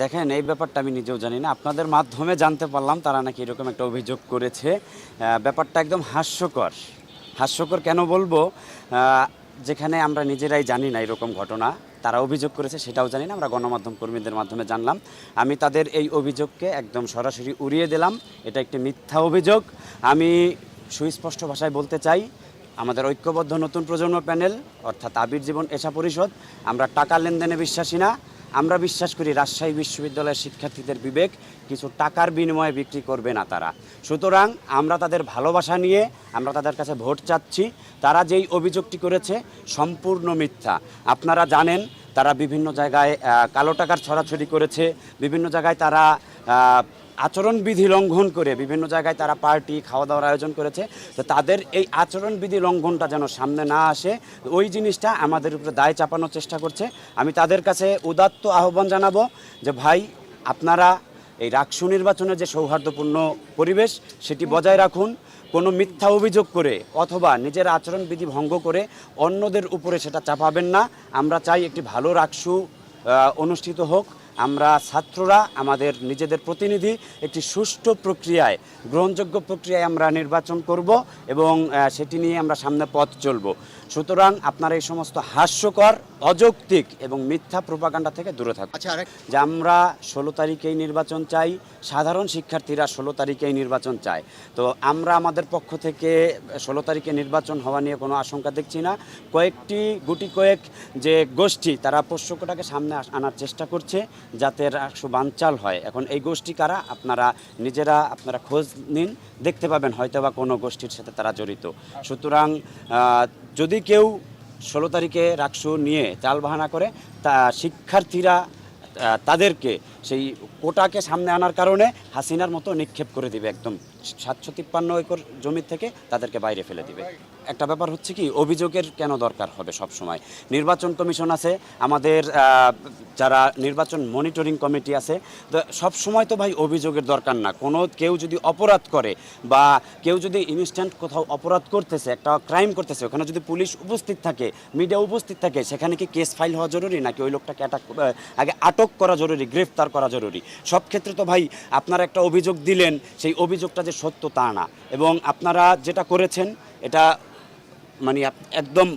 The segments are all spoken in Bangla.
দেখেন, এই ব্যাপারটা আমি নিজেও জানি না। আপনাদের মাধ্যমে জানতে পারলাম তারা নাকি এরকম একটা অভিযোগ করেছে। ব্যাপারটা একদম হাস্যকর। হাস্যকর কেন বলব? যেখানে আমরা নিজেরাই জানি না এরকম ঘটনা। তারা অভিযোগ করেছে, সেটাও জানি না। আমরা গণমাধ্যম কর্মীদের মাধ্যমে জানলাম। আমি তাদের এই অভিযোগকে একদম সরাসরি উড়িয়ে দিলাম। এটা একটি মিথ্যা অভিযোগ। আমি সুস্পষ্ট ভাষায় বলতে চাই, আমাদের ঐক্যবদ্ধ নতুন প্রজন্ম প্যানেল, অর্থাৎ আবির জীবন এশা পরিষদ, আমরা টাকা লেনদেনে বিশ্বাসী না। আমরা বিশ্বাস করি রাজশাহী বিশ্ববিদ্যালয়ের শিক্ষার্থীদের বিবেক কিছু টাকার বিনিময়ে বিক্রি করবে না তারা। সুতরাং আমরা তাদের ভালোবাসা নিয়ে আমরা তাদের কাছে ভোট চাচ্ছি। তারা যেই অভিযোগটি করেছে সম্পূর্ণ মিথ্যা। আপনারা জানেন, তারা বিভিন্ন জায়গায় কালো টাকার ছড়াছড়ি করেছে। বিভিন্ন জায়গায় তারা আচরণবিধি লঙ্ঘন করে বিভিন্ন জায়গায় তারা পার্টি খাওয়া দাওয়ার আয়োজন করেছে। তো তাদের এই আচরণবিধি লঙ্ঘনটা যেন সামনে না আসে ওই জিনিসটা আমাদের উপরে দায় চাপানোর চেষ্টা করছে। আমি তাদের কাছে উদাত্ত আহ্বান জানাব যে, ভাই, আপনারা এই রাকসু নির্বাচনের যে সৌহার্দ্যপূর্ণ পরিবেশ, সেটি বজায় রাখুন। কোনো মিথ্যা অভিযোগ করে অথবা নিজের আচরণবিধি ভঙ্গ করে অন্যদের উপরে সেটা চাপাবেন না। আমরা চাই একটি ভালো রাকসু অনুষ্ঠিত হোক। আমরা ছাত্ররা, আমাদের নিজেদের প্রতিনিধি, একটি সুষ্ঠু প্রক্রিয়ায়, গ্রহণযোগ্য প্রক্রিয়ায় আমরা নির্বাচন করব এবং সেটি নিয়ে আমরা সামনে পথ চলব। সুতরাং আপনার এই সমস্ত হাস্যকর অযৌক্তিক এবং মিথ্যা প্রোপাগান্ডা থেকে দূরে থাকুন। আচ্ছা যে আমরা ষোলো তারিখেই নির্বাচন চাই সাধারণ শিক্ষার্থীরা ষোলো তারিখেই নির্বাচন চায়। তো আমরা আমাদের পক্ষ থেকে ষোলো তারিখে নির্বাচন হওয়া নিয়ে কোনো আশঙ্কা দেখছি না। কয়েকটি গুটি কয়েক যে গোষ্ঠী তারা পোষ্যকটাকে সামনে আনার চেষ্টা করছে যাতে রাষ্ট্র বানচাল হয়। এখন এই গোষ্ঠী কারা? আপনারা নিজেরা আপনারা খোঁজ নিন। দেখতে পাবেন হয়তো বা কোনো গোষ্ঠীর সাথে তারা জড়িত। সুতরাং যদি কেউ ষোলো তারিখে রাকসু নিয়ে চাল বাহানা করে, তা শিক্ষার্থীরা তাদেরকে সেই কোটাকে সামনে আনার কারণে হাসিনার মতো নিক্ষেপ করে দিবে একদম সাতশো তিপ্পান্ন একর জমির থেকে তাদেরকে বাইরে ফেলে দিবে। একটা ব্যাপার হচ্ছে কি, অভিযোগের কেন দরকার হবে সব সময় নির্বাচন কমিশন আছে, আমাদের যারা নির্বাচন মনিটরিং কমিটি আছে সব সময় তো ভাই অভিযোগের দরকার না। কোনো কেউ যদি অপরাধ করে বা কেউ যদি ইনস্ট্যান্ট কোথাও অপরাধ করতেছে, একটা ক্রাইম করতেছে, ওখানে যদি পুলিশ উপস্থিত থাকে, মিডিয়া উপস্থিত থাকে, সেখানে কি কেস ফাইল হওয়া জরুরি নাকি ওই লোকটাকে অ্যাটাক আগে আটক করা জরুরি, গ্রেফতার করা জরুরি? সব ক্ষেত্রে তো ভাই আপনারা একটা অভিযোগ দিলেন, সেই অভিযোগটা যে সত্য তা না। এবং আপনারা যেটা করেছেন, এটা মানে একদম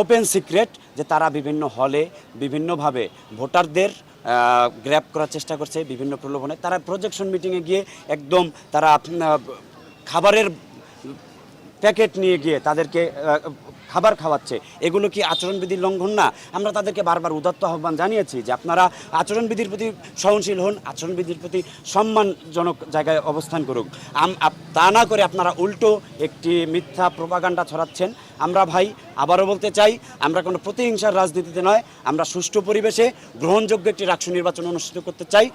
ওপেন সিক্রেট যে তারা বিভিন্ন হলে বিভিন্নভাবে ভোটারদের গ্র্যাপ করার চেষ্টা করছে বিভিন্ন প্রলোভনে। তারা প্রজেকশন মিটিংয়ে গিয়ে একদম তারা খাবারের প্যাকেট নিয়ে গিয়ে তাদেরকে খাবার খাওয়াচ্ছে। এগুলো কি আচরণবিধির লঙ্ঘন না? আমরা তাদেরকে বারবার উদাত্ত আহ্বান জানিয়েছি যে আপনারা আচরণবিধির প্রতি সহনশীল হন, আচরণবিধির প্রতি সম্মানজনক জায়গায় অবস্থান করুক। তা না করে আপনারা উল্টো একটি মিথ্যা প্রপাগান্ডা ছড়াচ্ছেন। আমরা ভাই, আবারও বলতে চাই, আমরা কোনো প্রতিহিংসার রাজনীতিতে নয়, আমরা সুষ্ঠু পরিবেশে গ্রহণযোগ্য একটি রাষ্ট্র নির্বাচন অনুষ্ঠিত করতে চাই।